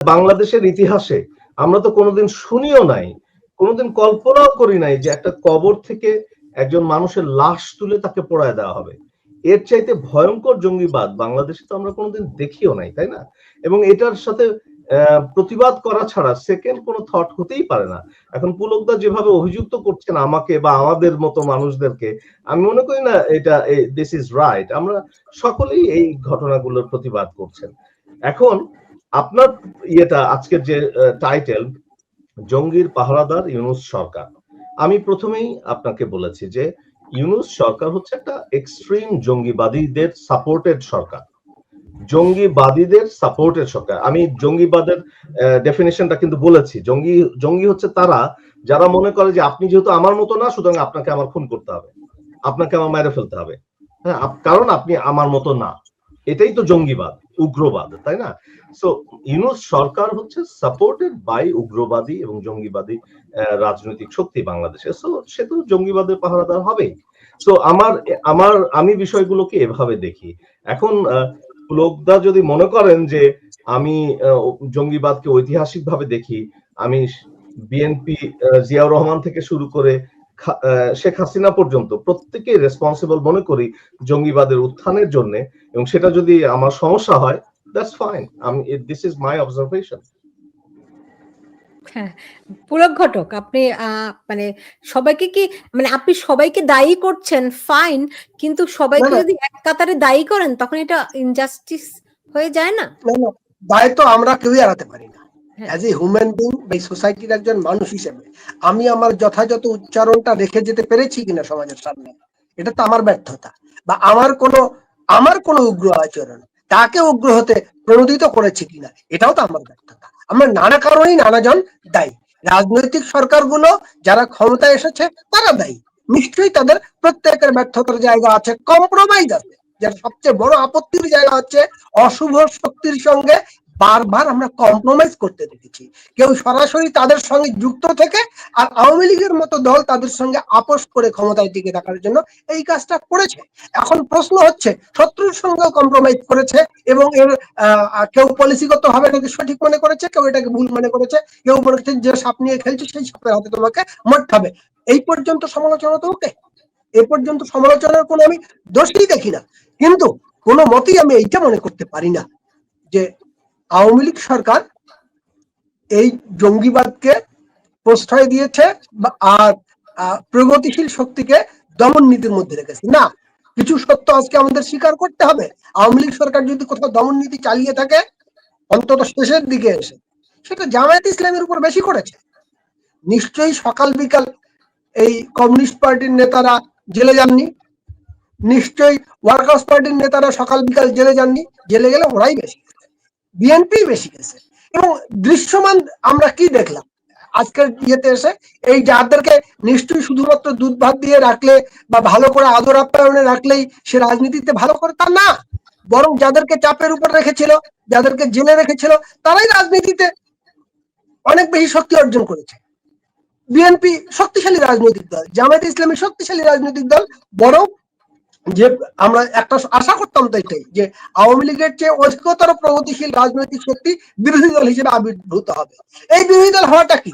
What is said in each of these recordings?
বাংলাদেশের ইতিহাসে আমরা তো কোনোদিন শুনিও নাই, কোনোদিন কল্পনাও করি নাই যে একটা কবর থেকে একজন মানুষের লাশ তুলে তাকে পোড়ায় দেওয়া হবে। এর চাইতে ভয়ঙ্কর জঙ্গিবাদ বাংলাদেশে তো আমরা কোনোদিন দেখিও নাই, তাই না? এবং এটার সাথে প্রতিবাদ করা ছাড়া সেকেন্ড কোনো থট হতেই পারে না। এখন পুলকদা যেভাবে অভিযুক্ত করছেন আমাকে বা আমাদের মতো মানুষদেরকে, আমি মনে করি না এটা দিস ইজ রাইট আমরা সকলেই এই ঘটনাগুলোর প্রতিবাদ করছেন। এখন আপনার ইয়েটা, আজকের যে টাইটেল জঙ্গির পাহারাদার ইউনুস সরকার। আমি প্রথমেই আপনাকে বলেছি যে, ইউনুস সরকার হচ্ছে একটা এক্সট্রিম জঙ্গিবাদীদের সাপোর্টেড সরকার। জঙ্গিবাদীদের সাপোর্টেড সরকার। আমি জঙ্গিবাদের ডেফিনেশনটা কিন্তু বলেছি। জঙ্গি জঙ্গি হচ্ছে তারা, যারা মনে করে যে আপনি যেহেতু আমার মতো না, সুতরাং আপনাকে আমার খুন করতে হবে। আপনাকে আমার মেরে ফেলতে হবে। হ্যাঁ কারণ আপনি আমার মতো না। এটাই তো জঙ্গিবাদ, উগ্রবাদ, তাই না? সো ইউনুস সরকার হচ্ছে সাপোর্টেড বাই উগ্রবাদী এবং জঙ্গিবাদী রাজনৈতিক শক্তি বাংলাদেশে। সো সে তো জঙ্গিবাদের পাহারাদার হবেই। সো আমার আমার, আমি বিষয়গুলোকে এভাবে দেখি। এখন লোকদা যদি মনে করেন যে আমি জঙ্গিবাদকে ঐতিহাসিক ভাবে দেখি, আমি বিএনপি জিয়াউর রহমান থেকে শুরু করে শেখ হাসিনা পর্যন্ত প্রত্যেকে রেসপন্সিবল মনে করি জঙ্গিবাদের উত্থানের জন্য এবং সেটা যদি আমার সমস্যা হয় দ্যাটস ফাইন আমি দিস ইজ মাই অবজারভেশন ঘটক আপনি মানে সবাইকে কি মানে আপনি সবাইকে দায়ী করছেন ফাইন কিন্তু সবাইকে। যদি এক কাতারে দায়ী করেন তখন এটা ইনজাস্টিস হয়ে যায় না দায় তো আমরা কেউই এড়াতে পারি না। অ্যাজ এ হিউম্যান বিং এই সোসাইটির একজন মানুষ হিসেবে, আমি আমার যথাযথ উচ্চারণটা রেখে যেতে পেরেছি কিনা সমাজের সামনে, এটা তো আমার ব্যর্থতা। বা আমার কোনো আমার কোনো উগ্র আচরণ, তাকে উগ্র হতে প্রণোদিত করেছে কিনা, এটাও তো আমার ব্যর্থতা। আমরা নানা কারণেই নানাজন দায়ী। রাজনৈতিক সরকারগুলো যারা ক্ষমতায় এসেছে, তারা দায়ী। নিশ্চয়ই তাদের প্রত্যেকের ব্যর্থতার জায়গা আছে কম্প্রোমাইজ আছে। যার সবচেয়ে বড় আপত্তির জায়গা হচ্ছে অশুভ শক্তির সঙ্গে বারবার আমরা কম্প্রোমাইজ করতে দেখেছি। কেউ সরাসরি তাদের সঙ্গে যুক্ত থেকে আর আওয়ামী লীগের মতো দল তাদের সঙ্গে আপোষ করে ক্ষমতায় টিকে থাকার জন্য এই কাজটা করেছে। এখন প্রশ্ন হচ্ছে, শত্রুর সঙ্গেও কম্প্রোমাইজ করেছে এবং এর কেউ পলিসিগত ভাবে এটাকে সঠিক মনে করেছে, কেউ এটাকে ভুল মনে করেছে, কেউ মনে যে সাপ নিয়ে খেলছে, সেই সাপের হাতে তোমাকে মরতে হবে। এই পর্যন্ত সমালোচনা তো ওকে এ পর্যন্ত সমালোচনার কোনো আমি দোষই দেখি না। কিন্তু কোনো মতেই আমি এইটা মনে করতে পারি না যে আওয়ামী লীগ সরকার এই জঙ্গিবাদকে প্রশ্রয় দিয়েছে আর প্রগতিশীল শক্তিকে দমন নীতির মধ্যে রেখেছে। না, কিছু সত্য আজকে আমাদের স্বীকার করতে হবে। আওয়ামী লীগ সরকার যদি কোথাও দমন নীতি চালিয়ে থাকে, অন্তত শেষের দিকে এসে, সেটা জামায়াত ইসলামের উপর বেশি করেছে। নিশ্চয়ই সকাল বিকাল এই কমিউনিস্ট পার্টির নেতারা জেলে যাননি। নিশ্চয়ই ওয়ার্কার্স পার্টির নেতারা সকাল বিকাল জেলে যাননি। জেলে গেলে ওরাই বেশি। বিএনপি বেশি গেছে। এবং দৃশ্যমান আমরা কি দেখলাম? আজকের ইয়েতে এসে এই যাদেরকে নিশ্চয়ই শুধুমাত্র দুধ ভাত দিয়ে রাখলে বা ভালো করে আদর আপ্যায়নে রাখলেই সে রাজনীতিতে ভালো করে তা না। বরং যাদেরকে চাপের উপর রেখেছিল, যাদেরকে জেলে রেখেছিল, তারাই রাজনীতিতে অনেক বেশি শক্তি অর্জন করেছে। বিএনপি শক্তিশালী রাজনৈতিক দল, জামায়াত ইসলামী শক্তিশালী রাজনৈতিক দল, বরং যে আমরা একটা আশা করতাম তো এটাই যে আওয়ামী লীগের চেয়ে অধিকতর প্রগতিশীল রাজনৈতিক শক্তি বিরোধী দল হিসেবে আবির্ভূত হবে। এই বিরোধী দল হওয়াটা কি?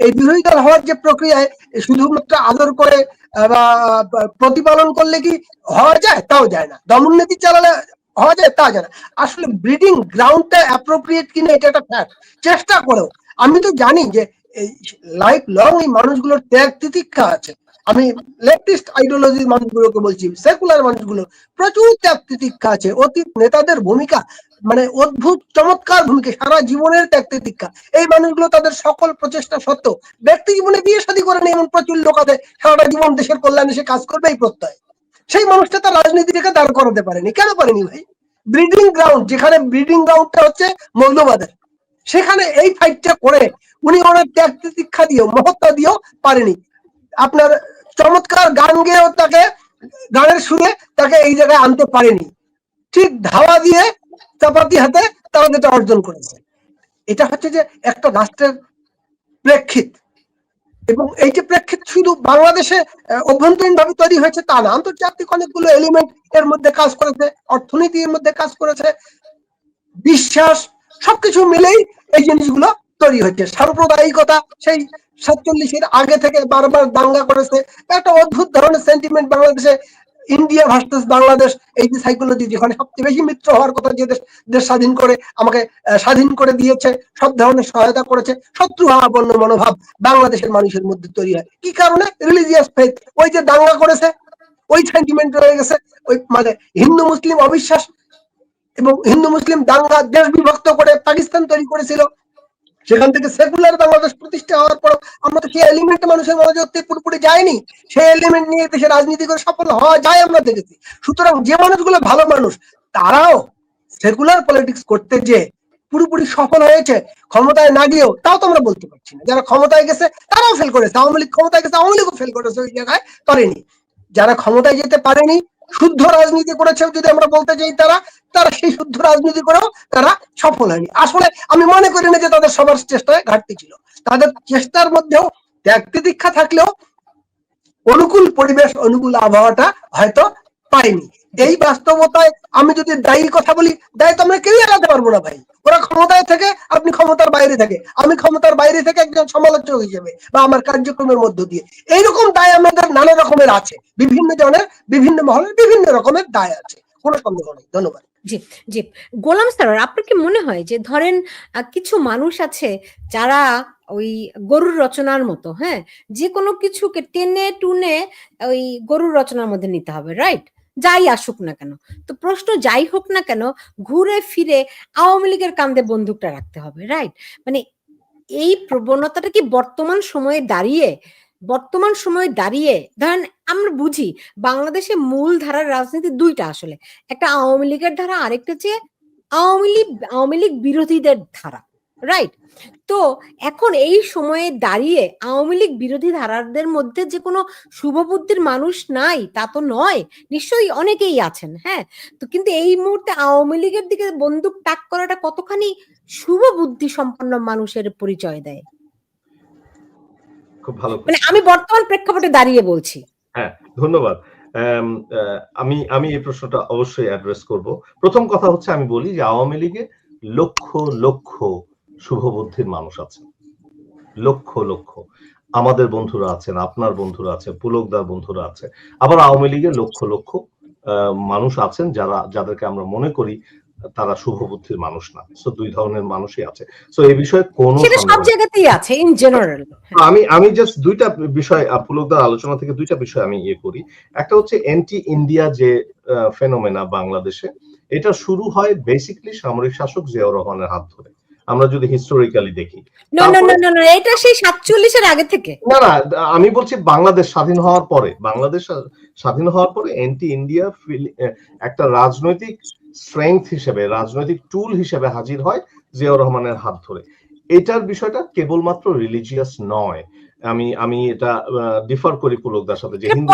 এই বিরোধী দল হওয়ার যে প্রক্রিয়ায় শুধুমাত্র আদর করে বা প্রতিপালন করলে কি হওয়া যায়? তাও যায় না। দমননীতি চালালে হওয়া যায়? তা যায় না। আসলে ব্রিডিং গ্রাউন্ডটা অ্যাপ্রোপ্রিয়েট কিনা এটা একটা ফ্যাক্ট চেষ্টা করেও। আমি তো জানি যে এই লাইফ লং এই মানুষগুলোর ত্যাগ তিতিক্ষা আছে। আমি লেফটিস্ট আইডিওলজির মানুষগুলোকে বলছি সেকুলার মানুষগুলো, প্রচুর ত্যাগ তিতিক্ষা আছে, অতীত নেতাদের ভূমিকা মানে অদ্ভুত চমৎকার ভূমিকা, সারা জীবনের ত্যাগ তিতিক্ষা এই মানুষগুলো তাদের সকল প্রচেষ্টা সত্ত্বেও ব্যক্তি জীবনে বিয়ে শাদী করেন এমন প্রচুর লোক আছে, সারাটা জীবন দেশের কল্যাণে সে কাজ করবে এই প্রত্যয়। সেই মানুষটা তার রাজনীতিটাকে দাঁড় করাতে পারেনি। কেন পারেনি ভাই? ব্রিডিং গ্রাউন্ড যেখানে ব্রিডিং গ্রাউন্ডটা হচ্ছে মৌলবাদের। সেখানে এই ফাইটটা করে, উনি ওনার ত্যাগ তিতিক্ষা দিয়েও মহত্তা দিয়েও পারেনি। আপনার চমৎকার গান গেয়েও তাকে, গানের সুরে তাকে এই জায়গায় আনতে পারেনি। ঠিক ধাওয়া দিয়ে চাপাতি হাতে তারা যেটা অর্জন করেছে। এটা হচ্ছে যে একটা রাষ্ট্রের প্রেক্ষিত। এবং এই যে প্রেক্ষিত শুধু বাংলাদেশে অভ্যন্তরীণ ভাবে তৈরি হয়েছে তা না, আন্তর্জাতিক অনেকগুলো এলিমেন্ট এর মধ্যে কাজ করেছে অর্থনীতি এর মধ্যে কাজ করেছে, বিশ্বাস, সবকিছু মিলেই এই জিনিসগুলো তৈরি হচ্ছে। সাম্প্রদায়িকতা সেই সাতচল্লিশের আগে থেকে বারবার দাঙ্গা করেছে। একটা অদ্ভুত ধরনের সেন্টিমেন্ট বাংলাদেশে ইন্ডিয়া ভার্সেস বাংলাদেশ, এই যে সাইকোলজি যেখানে সবচেয়ে বেশি মিত্র হওয়ার কথা যে দেশ দেশ স্বাধীন করে আমাকে স্বাধীন করে দিয়েছে, সব ধরনের সহায়তা করেছে, শত্রু হাওয়াপন্ন মনোভাব বাংলাদেশের মানুষের মধ্যে তৈরি হয়। কি কারণে? রিলিজিয়াস ফেথ ওই যে দাঙ্গা করেছে, ওই সেন্টিমেন্ট রয়ে গেছে, ওই মানে হিন্দু, মুসলিম অবিশ্বাস এবং হিন্দু, মুসলিম দাঙ্গা দেশ বিভক্ত করে পাকিস্তান তৈরি করেছিল। সেখান থেকে সেকুলার বাংলাদেশ প্রতিষ্ঠা হওয়ার পর আমরা তো সেই এলিমেন্ট মানুষের মনোযোগ থেকে পুরোপুরি যায়নি সেই এলিমেন্ট নিয়ে দেশে রাজনীতি করে সফল হওয়া যায় আমরা দেখেছি। সুতরাং যে মানুষগুলো ভালো মানুষ, তারাও সেকুলার পলিটিক্স করতে যে পুরোপুরি সফল হয়েছে, ক্ষমতায় না গিয়েও, তাও তো আমরা বলতে পারছি না। যারা ক্ষমতায় গেছে, তারাও ফেল করেছে। আওয়ামী লীগ ক্ষমতায় গেছে, আওয়ামী লীগও ফেল করেছে ওই জায়গায় করেনি। যারা ক্ষমতায় যেতে পারেনি শুদ্ধ রাজনীতি করেছেও যদি আমরা বলতে চাই তারা তারা সেই শুদ্ধ রাজনীতি করেও তারা সফল হয়নি। আসলে আমি মনে করি না যে তাদের সবার চেষ্টায় ঘাটতি ছিল। তাদের চেষ্টার মধ্যেও ত্যাগ দীক্ষা থাকলেও অনুকূল পরিবেশ, অনুকূল আবহাওয়াটা হয়তো পাইনি এই বাস্তবতায় আমি যদি দায়ী কথা বলি দায়ী তো আমরা কেউই এড়াতে পারব না ভাই। ওরা ক্ষমতায় থেকে, আপনি ক্ষমতার বাইরে থেকে। আমি ক্ষমতার বাইরে থেকে একজন সমালোচক হিসেবে বা আমার কার্যক্রমের মধ্য দিয়ে। এইরকম দায় আমাদের নানা রকমের আছে। বিভিন্ন জনের, বিভিন্ন মহলের, বিভিন্ন রকমের দায় আছে। কোনো সন্দেহ নেই। ধন্যবাদ। জি জি। গোলাম স্যার আপনার কি মনে হয় যে ধরেন কিছু মানুষ আছে যারা ওই গরুর রচনার মতো হ্যাঁ? যে কোনো কিছুকে টেনে টুনে ওই গরুর রচনার মধ্যে নিতে হবে রাইট যাই আসুক না কেন। তো প্রশ্ন যাই হোক না কেন, ঘুরে ফিরে আওয়ামী লীগের কান্দে বন্দুকটা রাখতে হবে রাইট মানে এই প্রবণতাটা কি বর্তমান সময়ে দাঁড়িয়ে, বর্তমান সময়ে দাঁড়িয়ে, ধরেন আমরা বুঝি বাংলাদেশে মূল ধারার রাজনীতি দুইটা আসলে, একটা আওয়ামী লীগের ধারা, আরেকটা হচ্ছে আওয়ামী লীগ আওয়ামী লীগ বিরোধীদের ধারা। রাইট তো এখন এই সময়ে দাঁড়িয়ে আওয়ামী লীগ বিরোধী ধারাদের মধ্যে যে কোনো শুভবুদ্ধির মানুষ নাই তা তো নয়। নিশ্চয়ই অনেকেই আছেন হ্যাঁ? তো কিন্তু এই মুহূর্তে আওয়ামী লীগের দিকে বন্দুক তাক করাটা কতখানি শুভ বুদ্ধি সম্পন্ন মানুষের পরিচয় দেয়? খুব ভালো মানে আমি বর্তমান প্রেক্ষাপটে দাঁড়িয়ে বলছি। হ্যাঁ ধন্যবাদ। আমি আমি এই প্রশ্নটা অবশ্যই অ্যাড্রেস করব। প্রথম কথা হচ্ছে আমি বলি যে আওয়ামী লীগে লক্ষ লক্ষ শুভবুদ্ধির মানুষ আছে। লক্ষ লক্ষ। আমাদের বন্ধুরা আছেন আপনার বন্ধুরা আছে পুলকদার বন্ধুরা আছে। আবার আওয়ামী লীগে লক্ষ লক্ষ মানুষ আছেন যারা যাদেরকে আমরা মনে করি তারা শুভবুদ্ধির মানুষ না। সো দুই ধরনের মানুষই আছে। সো এই বিষয়ে কোনো সেটা সব জায়গাতেই আছে ইন জেনারেল আমি আমি জাস্ট দুইটা বিষয় পুলকদার আলোচনা থেকে দুইটা বিষয় আমি ইয়ে করি। একটা হচ্ছে এন্টি ইন্ডিয়া যে ফেনোমেনা বাংলাদেশে এটা শুরু হয় বেসিকলি সামরিক শাসক জিয়াউর রহমানের হাত ধরে। আমরা যদি হিস্টোরিক্যালি দেখি না না না না না এটা সেই সাতচল্লিশের আগে থেকে। না না আমি বলছি বাংলাদেশ স্বাধীন হওয়ার পরে বাংলাদেশ স্বাধীন হওয়ার পরে এন্টি ইন্ডিয়া একটা রাজনৈতিক স্ট্রেংথ হিসেবে রাজনৈতিক টুল হিসেবে হাজির হয় জিয়াউর রহমানের হাত ধরে। এটার বিষয়টা কেবলমাত্র রিলিজিয়াস নয়। আমি আমি এটা ডিফার করি পুলকদার সাথে যে হিন্দু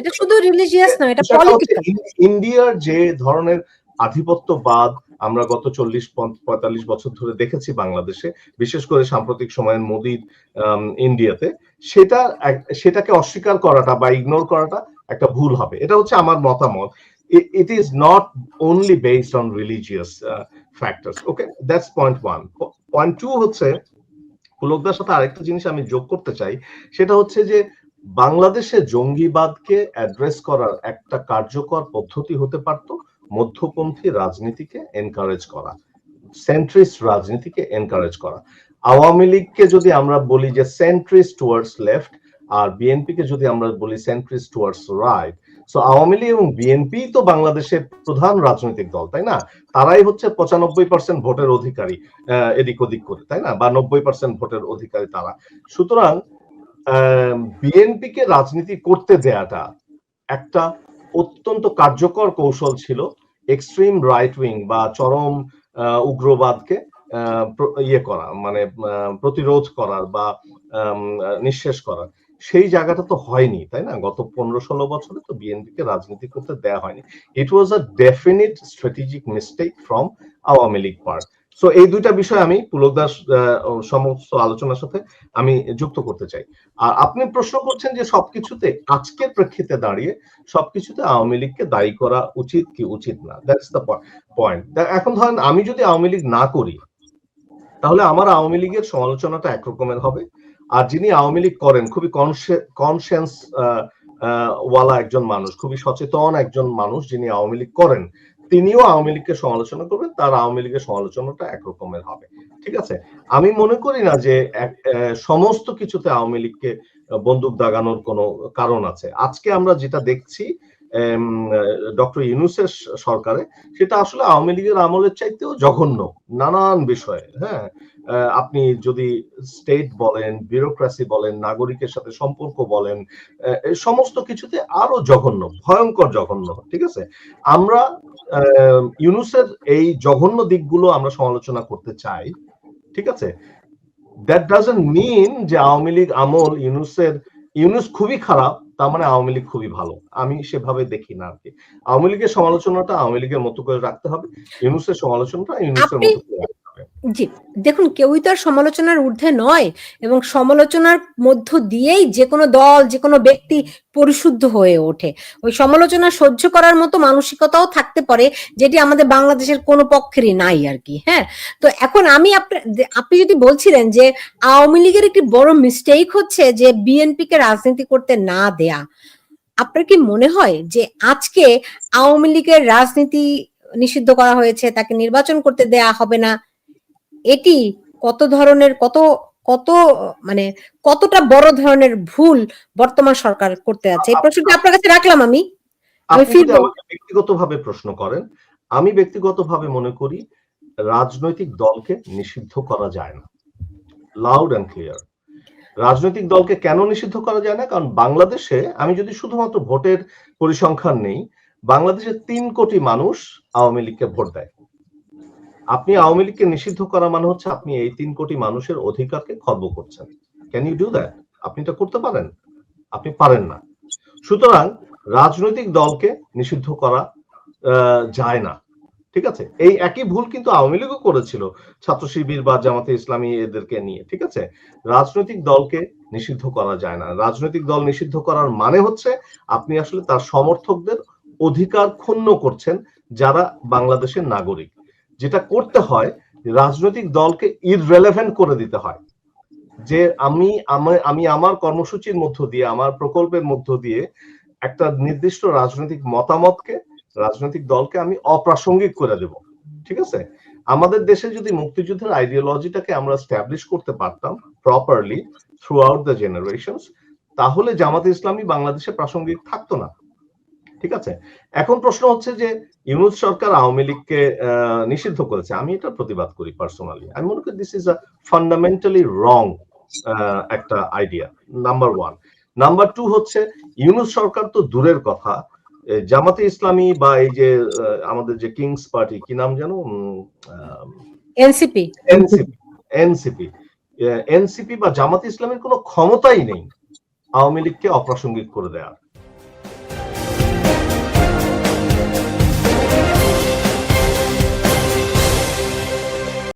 এটা শুধু রিলিজিয়াস নয় এটা পলিটিক্যাল ইন্ডিয়ার যে ধরনের আধিপত্যবাদ আমরা গত চল্লিশ পঁয়তাল্লিশ বছর ধরে দেখেছি বাংলাদেশে, বিশেষ করে সাম্প্রতিক সময়ের মোদির ইন্ডিয়াতে, সেটা সেটাকে অস্বীকার করাটা বা ইগনোর করাটা একটা ভুল হবে। এটা হচ্ছে আমার মতামত। It is not only based on religious factors okay that's point one point two হচ্ছে, পুলকদার সাথে আরেকটা জিনিস আমি যোগ করতে চাই, সেটা হচ্ছে যে বাংলাদেশে জঙ্গিবাদকে অ্যাড্রেস করার একটা কার্যকর পদ্ধতি হতে পারত মধ্যপন্থী রাজনীতিকে এনকারেজ করা সেন্ট্রিস্ট রাজনীতিকে এনকারেজ করা। আওয়ামী লীগকে যদি আমরা বলি যে সেন্ট্রিস্ট টুয়ার্ডস লেফট আর বিএনপি কে যদি আমরা বলি centrist towards right so Awami League এবং বিএনপি তো বাংলাদেশের প্রধান রাজনৈতিক দল, তাই না? তারাই হচ্ছে পঁচানব্বই পার্সেন্ট ভোটের অধিকারী এদিক ওদিক করে, তাই না? বা নব্বই পার্সেন্ট ভোটের অধিকারী তারা। সুতরাং বিএনপি কে রাজনীতি করতে দেয়াটা একটা অত্যন্ত কার্যকর কৌশল ছিল এক্সট্রিম রাইট উইং বা চরম উগ্রবাদকে ইয়ে করা মানে প্রতিরোধ করার বা নিঃশেষ করার। সেই জায়গাটা তো হয়নি, তাই না? গত পনেরো ষোলো বছরে তো বিএনপি কে রাজনীতি করতে দেয়া হয়নি। It was a definite strategic mistake from Awami League part so এই দুইটা বিষয় আমি পুলকদাস সমস্ত আলোচনার সাথে আমি যুক্ত করতে চাই। আর আপনি প্রশ্ন করছেন যে সবকিছুতে আজকের প্রেক্ষিতে দাঁড়িয়ে সবকিছুতে আওয়ামী লীগকে দায়ী করা উচিত কি উচিত না? দ্যাটস দ্য পয়েন্ট এখন ধরেন আমি যদি আওয়ামী লীগ না করি, তাহলে আমার আওয়ামী লীগের সমালোচনাটা একরকমের হবে। আর যিনি আওয়ামী লীগ করেন, খুবই কনসিয়েন্স ওয়ালা একজন মানুষ, খুবই সচেতন একজন মানুষ যিনি আওয়ামী লীগ করেন তিনিও আওয়ামী লীগকে সমালোচনা করবেন, তার আওয়ামী লীগের সমালোচনাটা একরকমের হবে। ঠিক আছে? আমি মনে করি না যে সমস্ত কিছুতে আওয়ামী লীগকে বন্দুক দাগানোর কোনো কারণ আছে। আজকে আমরা যেটা দেখছি ডক্টর ইউনুসের সরকারে সেটা আসলে আওয়ামী লীগের আমলের চাইতেও জঘন্য নানান বিষয়ে হ্যাঁ? আহ, আপনি যদি স্টেট বলেন বিউরোক্রাসি বলেন নাগরিকের সাথে সম্পর্ক বলেন সমস্ত কিছুতে আরও জঘন্য ভয়ঙ্কর জঘন্য ঠিক আছে? আমরা আহ, ইউনুসের এই জঘন্য দিকগুলো আমরা সমালোচনা করতে চাই ঠিক আছে? দ্যাট ডাজন্ট মিন যে আওয়ামী লীগ আমল ইউনুসের ইউনুস খুবই খারাপ তার মানে আওয়ামী লীগ খুবই ভালো। আমি সেভাবে দেখি না আরকি। আওয়ামী লীগের সমালোচনাটা আওয়ামী লীগের মতো করে রাখতে হবে ইউনুসের সমালোচনাটা ইউনুসের মতো করে জি, দেখুন কেউই তো আর সমালোচনার ঊর্ধ্বে নয় এবং সমালোচনার মধ্য দিয়েই যে কোনো দল যে কোনো ব্যক্তি পরিশুদ্ধ হয়ে ওঠে। ওই সমালোচনা সহ্য করার মতো মানসিকতাও থাকতে পারে যেটি আমাদের বাংলাদেশের কোনো পক্ষেরই নাই আর কি হ্যাঁ? তো এখন আমি আপনা- যদি বলছিলেন যে আওয়ামী লীগের একটি বড় মিস্টেক হচ্ছে যে বিএনপি কে রাজনীতি করতে না দেয়া, আপনার কি মনে হয় যে আজকে আওয়ামী লীগের রাজনীতি নিষিদ্ধ করা হয়েছে, তাকে নির্বাচন করতে দেয়া হবে না? এটি কত ধরনের কত কত মানে কতটা বড় ধরনের ভুল বর্তমান সরকার করতে আছে? এই প্রশ্নটা আপনার কাছে রাখলাম আমি। ব্যক্তিগতভাবে প্রশ্ন করেন আমি ব্যক্তিগতভাবে মনে করি রাজনৈতিক দলকে নিষিদ্ধ করা যায় না। লাউড অ্যান্ড ক্লিয়ার রাজনৈতিক দলকে কেন নিষিদ্ধ করা যায় না? কারণ বাংলাদেশে আমি যদি শুধুমাত্র ভোটের পরিসংখ্যান নেই বাংলাদেশে তিন কোটি মানুষ আওয়ামী লীগকে ভোট দেয়। আপনি আওয়ামী লীগকে নিষিদ্ধ করা মানে হচ্ছে আপনি এই তিন কোটি মানুষের অধিকারকে খর্ব করছেন। ক্যান ইউ ডু দ্যাট আপনি এটা করতে পারেন? আপনি পারেন না। সুতরাং রাজনৈতিক দলকে নিষিদ্ধ করা যায় না। ঠিক আছে? এই একই ভুল কিন্তু আওয়ামী লীগও করেছিল ছাত্র শিবির বা জামাতে ইসলামী এদেরকে নিয়ে। ঠিক আছে? রাজনৈতিক দলকে নিষিদ্ধ করা যায় না। রাজনৈতিক দল নিষিদ্ধ করার মানে হচ্ছে আপনি আসলে তার সমর্থকদের অধিকার ক্ষুণ্ণ করছেন যারা বাংলাদেশের নাগরিক। যেটা করতে হয়, রাজনৈতিক দলকে ইররেলেভেন্ট করে দিতে হয়। যে আমি, আমি- আমি আমার কর্মসূচির মধ্য দিয়ে, আমার প্রকল্পের মধ্য দিয়ে একটা নির্দিষ্ট রাজনৈতিক মতামতকে, রাজনৈতিক দলকে আমি অপ্রাসঙ্গিক করে দেব। ঠিক আছে? আমাদের দেশে যদি মুক্তিযুদ্ধের আইডিওলজিটাকে আমরা স্ট্যাবলিশ করতে পারতাম properly throughout the generations তাহলে জামাত ইসলামী বাংলাদেশে প্রাসঙ্গিক থাকতো না। ঠিক আছে? এখন প্রশ্ন হচ্ছে যে ইউনুস সরকার আওয়ামী লীগকে নিষিদ্ধ করেছে। আমি এটা প্রতিবাদ করি পার্সোনালি আমি মনে করি this is a fundamentally wrong একটা idea number one number two হচ্ছে ইউনুস সরকার তো দূরের কথা। জামাতে ইসলামী বা এই যে আমাদের যে কিংস পার্টি কি নাম যেন? এনসিপি এনসিপি এনসিপি এনসিপি বা জামাতে ইসলামের কোনো ক্ষমতাই নেই আওয়ামী লীগকে অপ্রাসঙ্গিক করে দেওয়ার